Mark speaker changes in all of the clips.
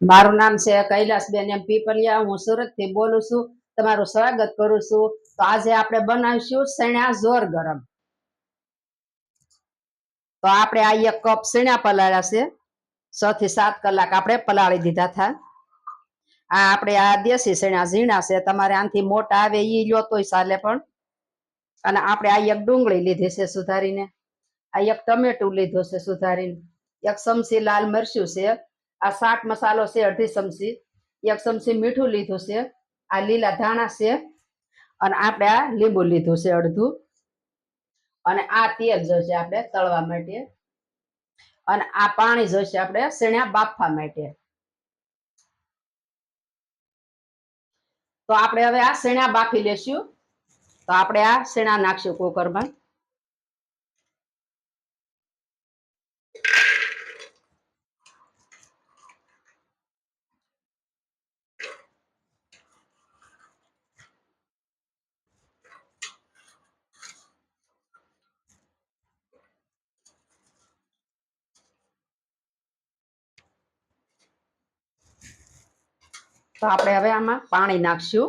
Speaker 1: મારું નામ છે કૈલાસબેન એમ પીપલિયા. હું સુરતથી બોલું છું. તમારું સ્વાગત કરું છું. તો આજે આપણે બનાવીશું સણ્યા જોર ગરમ. તો આપણે આ એક કપ સણ્યા પલાળ્યા છે. છ થી સાત કલાક આપણે પલાળી દીધા હતા આ આપણે આ દેશી સણ્યા ઝીણા છે. તમારે આનાથી મોટા આવે એ લ્યો તોય ચાલે પણ. અને આપણે આ એક ડુંગળી લીધી છે સુધારીને. આ એક ટમેટું લીધું છે સુધારીને. એક ચમચી લાલ મરચું છે. આ શાક મસાલો છે, અડધી ચમચી, એક ચમચી મીઠું લીધું છે, આ લીલા ધાણા છે, અને આપણે આ લીંબુ લીધું છે અડધું. અને આ તેલ જોશે આપણે તળવા માટે. અને આ પાણી જોશે આપણે શેણ્યા બાફવા માટે. તો આપણે હવે આ શેણા બાફી લેશું. તો આપણે આ શેણા નાખશું કુકરમાં. તો આપણે હવે આમાં પાણી નાખશું.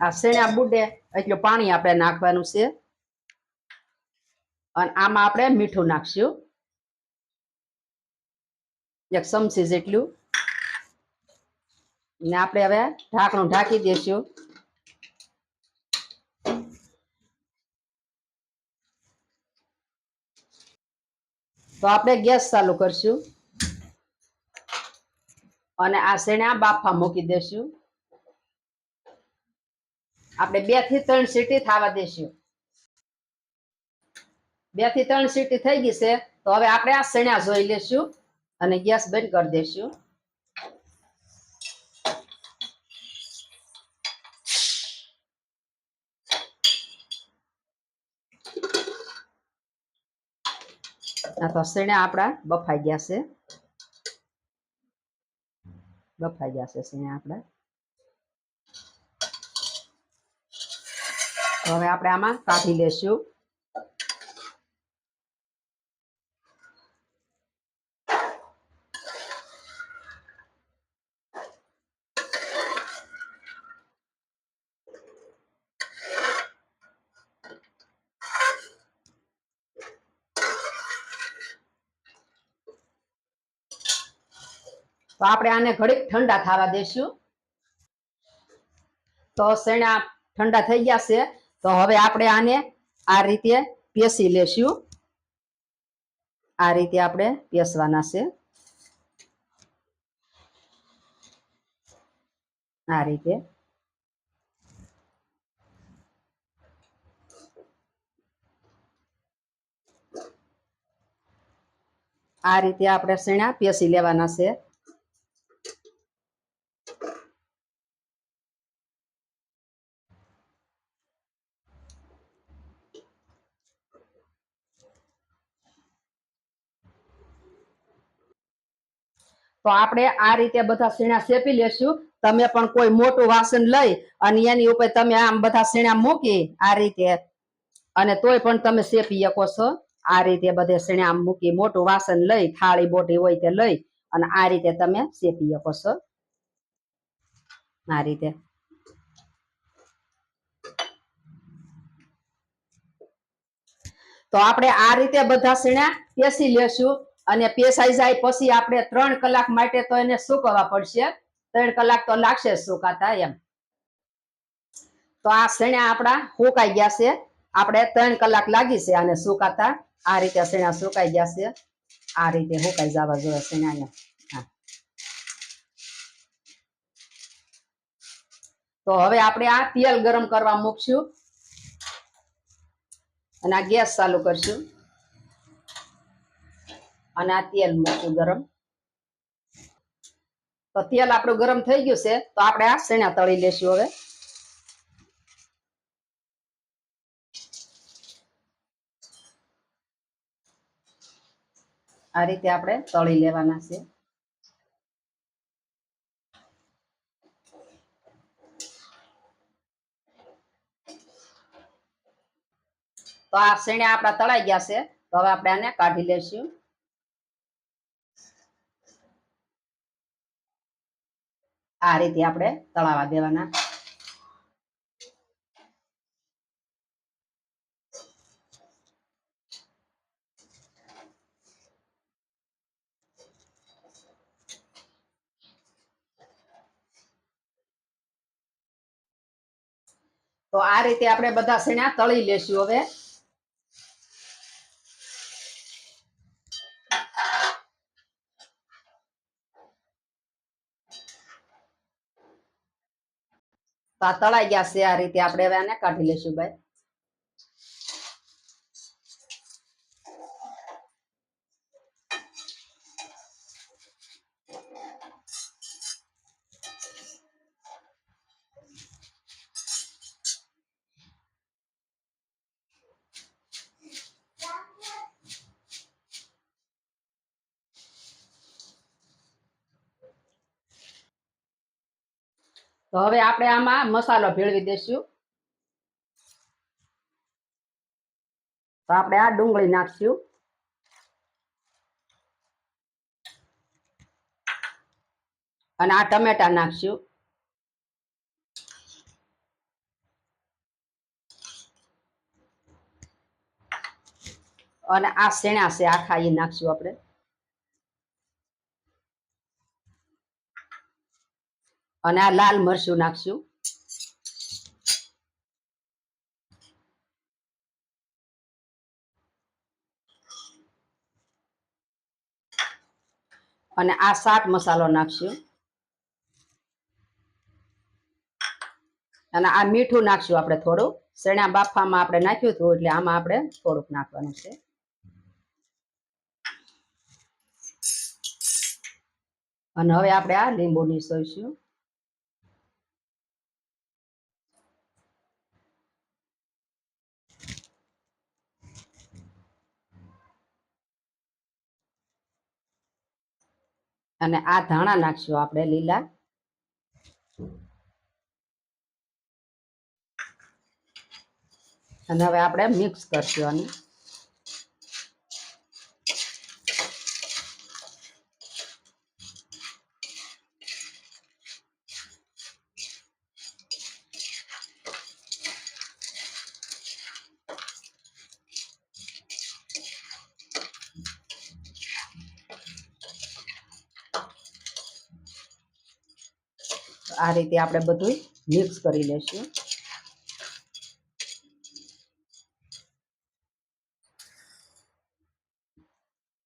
Speaker 1: આ શેણા બુડે, એટલું પાણી આપણે નાખવાનું છે. અને આમાં આપણે મીઠું નાખશું. એક ચમચી જેટલું. ને આપણે હવે ઢાંકણું ઢાંકી દઈશું. તો આપણે ગેસ ચાલુ કરશું. અને આ શેણા બાફા મૂકી દેશું. આપણે બેથી ત્રણ સીટી થવા દેશું. બેથી ત્રણ સીટી થઈ ગઈ છે, તો હવે આપણે આ શેણા જોઈ લેશું અને ગેસ બંધ કરી દેશું. શેણા આપણા બફાઈ ગયા છે. બફાઈ ગયા છે સીણા આપણા. હવે આપણે આમાં કાઢી લેશું. તો આપણે આને ઘડીક ઠંડા થવા દેશું. તો શેણા ઠંડા થઈ ગયા છે. તો હવે આપણે આને આ રીતે પેસી લેશું. આ રીતે આપણે પેસવાના છે. આ રીતે. આ રીતે આપણે શેણા પેસી લેવાના છે. તો આપણે આ રીતે બધા સીણા શેપી લેશું. તમે પણ કોઈ મોટું વાસણ લઈ અને એની ઉપર તમે આમ બધા સીણા મૂકી આ રીતે. અને તોય પણ તમે શેપી શકો છો. આ રીતે બધે સીણા મૂકી મોટું વાસણ લઈ, થાળી બોટી હોય તે લઈ અને આ રીતે તમે શેપી શકો છો. આ રીતે. તો આપણે આ રીતે બધા સીણા પેસી લેશું. અને પેસાઈ જાય પછી આપણે ત્રણ કલાક માટે તો એને સુકવવા પડશે. ત્રણ કલાક તો લાગશે સુકાતા એમ. તો આ શેણા આપણા સુકાઈ ગયા છે. આપણે ત્રણ કલાક લાગી છે આને સુકાતા. આ રીતે શેણા સુકાઈ ગયા છે. આ રીતે સુકાઈ જવા જોઈએ શેણા હા. તો હવે આપણે આ તેલ ગરમ કરવા મૂકશું. અને આ ગેસ ચાલુ કરશું. અને આ તેલ મૂકશું ગરમ. તો તેલ આપણું ગરમ થઈ ગયું છે, તો આપણે આ શેણા તળી લેશું હવે. આ રીતે આપણે તળી લેવાના છે. તો આ શેણા આપણા તળાઈ ગયા છે, તો હવે આપણે આને કાઢી લેશું. આ રીતે આપણે તળાવા દેવાના. તો આ રીતે આપણે બધા શેણા તળી લેશું હવે. તો આ ગયા છે આ રીતે. આપણે હવે આને કાઢી લેશું ભાઈ. તો હવે આપણે આમાં મસાલો ભેળવી દેશું તો આપણે આ ડુંગળી નાખશું. અને આ ટમેટા નાખશું. અને આ શેણા છે, આખા એ નાખશું આપણે. અને આ લાલ મરચું નાખશું. અને આ શાક મસાલો નાખશું. અને આ મીઠું નાખશું આપણે થોડું. શેણા બાફામાં આપણે નાખ્યું હતું એટલે આમાં આપણે થોડુંક નાખવાનું છે. અને હવે આપણે આ લીંબુ નીસોઈશું અને આ ધાણા નાખશું આપણે લીલા. અને હવે આપણે મિક્સ કરશું આને. આ રીતે આપણે બધું મિક્સ કરી લેશું.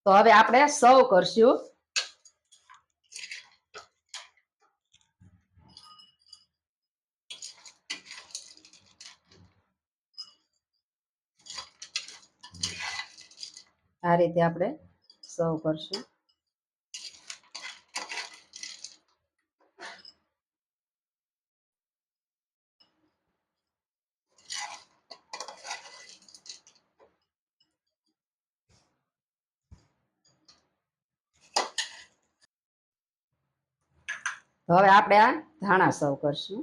Speaker 1: તો હવે આપણે સર્વ કરશું. આ રીતે આપણે સર્વ કરશું. તો હવે આપણે આ ધાણા સર્વ કરશું.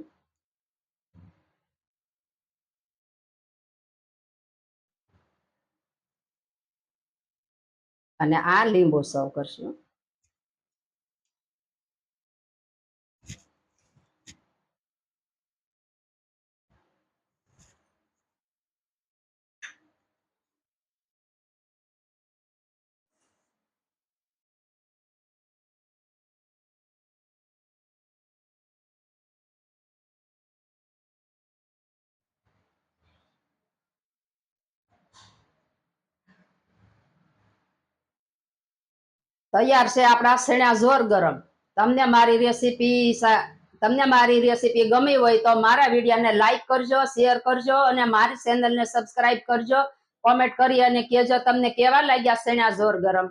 Speaker 1: અને આ લીંબુ સર્વ કરશું. તૈયાર છે આપણા શેણા જોર ગરમ. તમને મારી રેસીપી તમને મારી રેસીપી ગમી હોય તો મારા વિડીયોને લાઈક કરજો શેર કરજો અને મારી ચેનલને સબસ્ક્રાઇબ કરજો. કોમેન્ટ કરી અને કહેજો તમને કેવા લાગ્યા શેણા જોર ગરમ.